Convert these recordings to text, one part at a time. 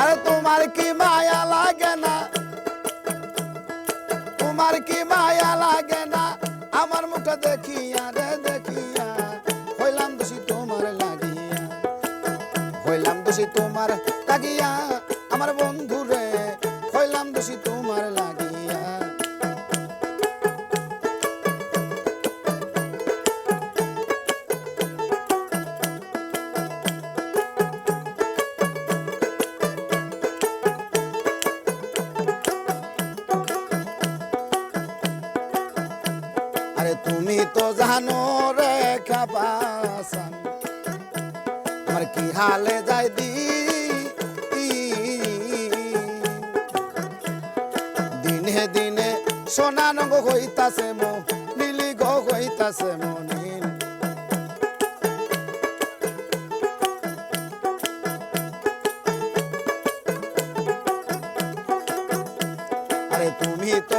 আরে তোমার কি মায়া লাগে না? তোমার কি মায়া লাগে না? আমার মুখ দেখিয়া রে, দেখিয়া। হইলাম দোষী তোমার লাগিয়া। হইলাম দোষী তোমার লাগিয়া। আমার বন্ধু তো জানো রে খাপাসান আমার কি হালে যাই দি? দিনে দিনে সোনা নগ হইতাছে মো নীলি গো হইতাছে মনিল আরে তুমি তো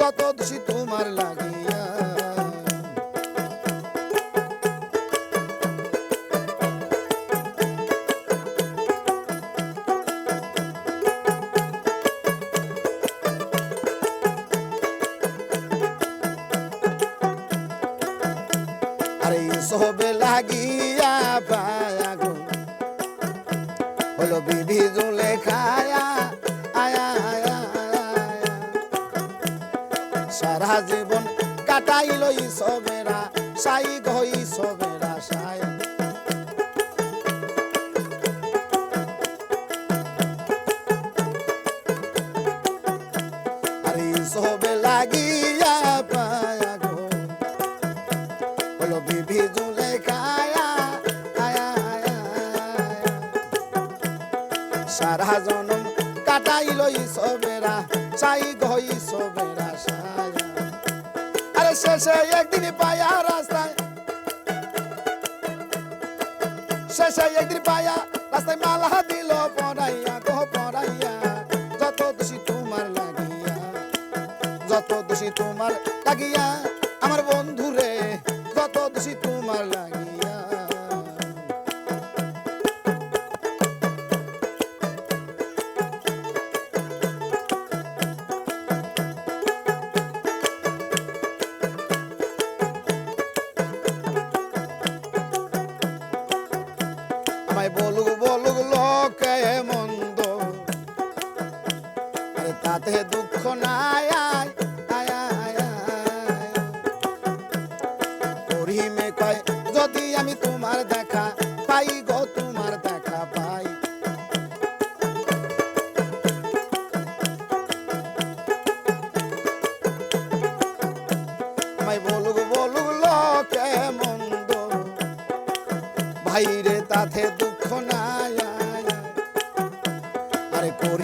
যত দোষী তোমার লাগিয়া? আরে সবে লাগিয়া পায়া গো। হলো বিধি জুলে সবেরা, সাই গই সবেরা, সাই। আরে সবে লাগিয়া পায়া গো। হলো বিধি জুলে খায়া আয়া আয়া। সারা জনম কাটাইল সবেরা চাই গই সবেরা সায়া শেষে একদিন পায়া রাস্তায়। শেষে একদিন পায়া রাস্তায় মালা দিল পড়াইয়া গো পড়াইয়া যত দোষী তোমার লাগিয়া, যত দোষী তোমার লাগিয়া, আমার বন্ধু রে যত দোষী তোমার লাগিয়া। আমায় বলুক বলুক, লোকে মন্দ। তাতে দুঃখ নাই দেখা পাই বলুক বলুক, লোকে মন্দ। ভাইরে তাতে